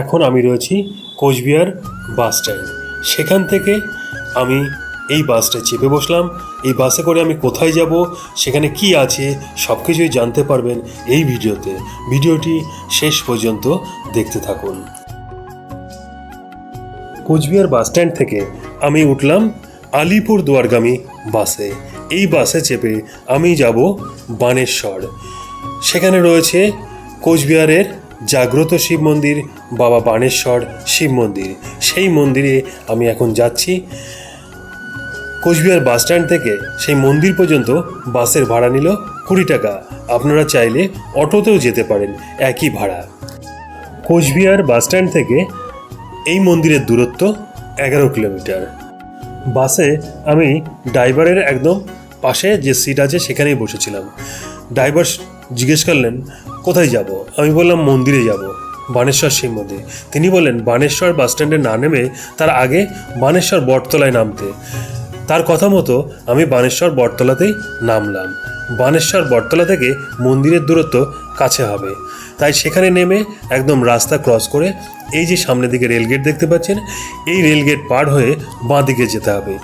এখন আমি রয়েছি কোচবিহার বাস স্ট্যান্ড। সেখান থেকে আমি এই বাসটা চেপে বসলাম। এই বাসে করে আমি কোথায় যাব, সেখানে কি আছে সব কিছুই জানতে পারবেন এই ভিডিওতে। ভিডিওটি শেষ পর্যন্ত দেখতে থাকুন। কোচবিহার বাস স্ট্যান্ড থেকে আমি উঠলাম আলিপুর দুয়ারগামী বাসে। এই বাসে চেপে আমি যাব বানেশ্বর। সেখানে রয়েছে কোচবিহারের জাগ্রত শিব মন্দির, বাবা বানেশ্বর শিব মন্দির। সেই মন্দিরে আমি এখন যাচ্ছি। কোচবিহার বাসস্ট্যান্ড থেকে সেই মন্দির পর্যন্ত বাসের ভাড়া নিল কুড়ি টাকা। আপনারা চাইলে অটোতেও যেতে পারেন, একই ভাড়া। কোচবিহার বাসস্ট্যান্ড থেকে এই মন্দিরের দূরত্ব এগারো কিলোমিটার। বাসে আমি ড্রাইভারের একদম পাশে যে সিট আছে সেখানেই বসেছিলাম। ড্রাইভার জিজ্ঞেস করলেন, কোথায় যাব? আমি বললাম, মন্দিরে যাব, বানেশ্বর শিব মন্দির। তিনি বললেন, বানেশ্বর বাস স্ট্যান্ডে না নেমে তার আগে বানেশ্বর বটতলায় নামতে। তার কথা মতো আমি বানেশ্বর বটতলাতেই নামলাম। বানেশ্বর বটতলা থেকে মন্দিরের দূরত্ব কাছে হবে। তাই সেখানে নেমে একদম রাস্তা ক্রস করে এই যে সামনের দিকে রেলগেট দেখতে পাচ্ছেন, এই রেলগেট পার হয়ে বাঁ দিকে যেতে হবে।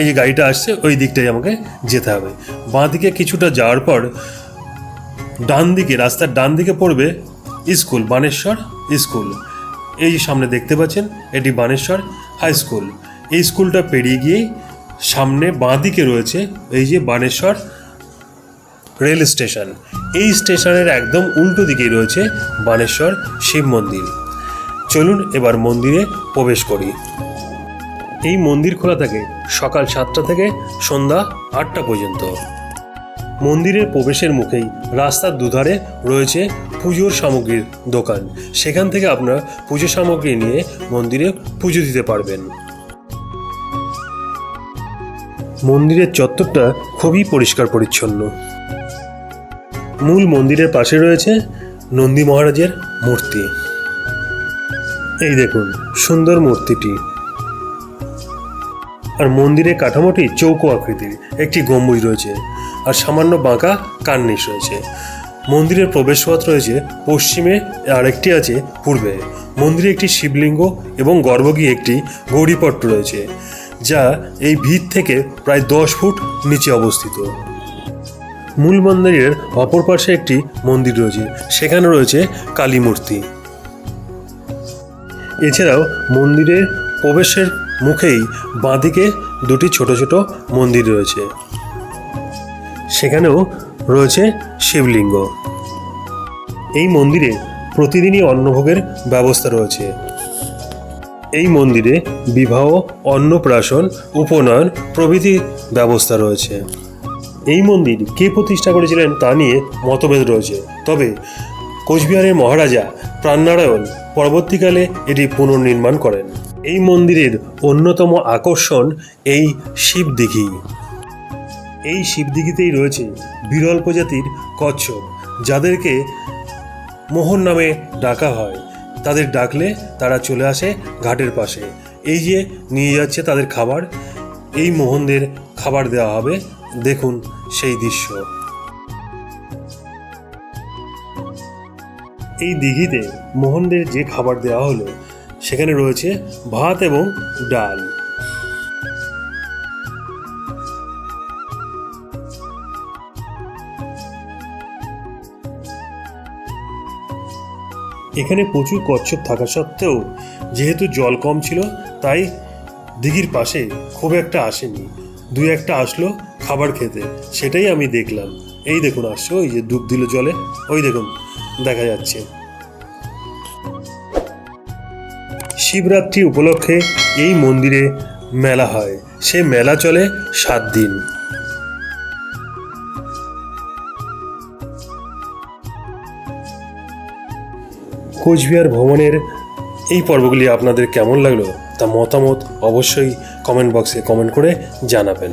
এই যে গাড়িটা আসছে, ওই দিকটাই আমাকে যেতে হবে। বাঁ দিকে কিছুটা যাওয়ার পর ডান দিকে, রাস্তার ডান দিকে পড়বে স্কুল, বানেশ্বর স্কুল। এই যে সামনে দেখতে পাচ্ছেন, এটি বানেশ্বর হাই স্কুল। এই স্কুলটা পেরিয়ে গিয়েই সামনে বাঁ দিকে রয়েছে এই যে বানেশ্বর রেল স্টেশন। এই স্টেশনের একদম উল্টো দিকেই রয়েছে বানেশ্বর শিব মন্দির। চলুন এবার মন্দিরে প্রবেশ করি। এই মন্দির খোলা থাকে সকাল সাতটা থেকে সন্ধ্যা আটটা পর্যন্ত। মন্দিরের প্রবেশের মুখেই রাস্তার দুধারে রয়েছে পুজোর সামগ্রীর দোকান। সেখান থেকে আপনারা পুজো সামগ্রী নিয়ে মন্দিরে পুজো দিতে পারবেন। মন্দিরের চত্বরটা খুবই পরিষ্কার পরিচ্ছন্ন। মূল মন্দিরের পাশে রয়েছে নন্দী মহারাজের মূর্তি। এই দেখুন, সুন্দর মূর্তিটি। আর মন্দিরের কাঠামোটি চৌকো আকৃতির, একটি গম্বুজ রয়েছে, আর সামান্য বাঁকা কার্নিশ রয়েছে। মন্দিরের প্রবেশপথ রয়েছে পশ্চিমে আরেকটি আছে পূর্বে। মন্দিরে একটি শিবলিঙ্গ এবং গর্ভগী একটি গৌরীপট্ট রয়েছে, যা এই ভিত থেকে প্রায় দশ ফুট নিচে অবস্থিত। মূল মন্দিরের অপর পাশে একটি মন্দির রয়েছে, সেখানে রয়েছে কালী মূর্তি। এছাড়াও মন্দিরের প্রবেশের মুখেই বাঁদিকে দুটি ছোট ছোট মন্দির রয়েছে। সেখানেও রয়েছে শিবলিঙ্গ। এই মন্দিরে প্রতিদিনই অন্নভোগের ব্যবস্থা রয়েছে। এই মন্দিরে বিবাহ, অন্নপ্রাশন, উপনয়ন প্রভৃতি ব্যবস্থা রয়েছে। এই মন্দির কে প্রতিষ্ঠা করেছিলেন তা নিয়ে মতভেদ রয়েছে। তবে কোচবিহারের মহারাজা প্রাণনারায়ণ পরবর্তীকালে এটি পুনর্নির্মাণ করেন। এই মন্দিরের অন্যতম আকর্ষণ এই শিবদিঘি। এই শিবদিঘিতেই রয়েছে বিরল প্রজাতির কচ্ছপ, যাদেরকে মোহন নামে ডাকা হয়। তাদের ডাকলে তারা চলে আসে ঘাটের পাশে। এই যে নিয়ে যাচ্ছে তাদের খাবার, এই মোহনদের খাবার দেওয়া হবে। দেখুন সেই দৃশ্য। এই দিঘিতে মোহনদের যে খাবার দেওয়া হলো সেখানে রয়েছে ভাত এবং ডাল। এখানে প্রচুর কচ্ছপ থাকা সত্ত্বেও যেহেতু জল কম ছিল, তাই দিঘির পাশে খুব একটা আসেনি। দুই একটা আসলো খাবার খেতে, সেটাই আমি দেখলাম। এই দেখুন, আসছে ওই যে ডুব দিল জলে। ওই দেখুন, দেখা যাচ্ছে। শিবরাত্রি উপলক্ষে এই মন্দিরে মেলা হয়। সে মেলা চলে সাত দিন। কোচবিহার ভ্রমণের এই পর্বগুলি আপনাদের কেমন লাগল তা মতামত অবশ্যই কমেন্ট বক্সে কমেন্ট করে জানাবেন।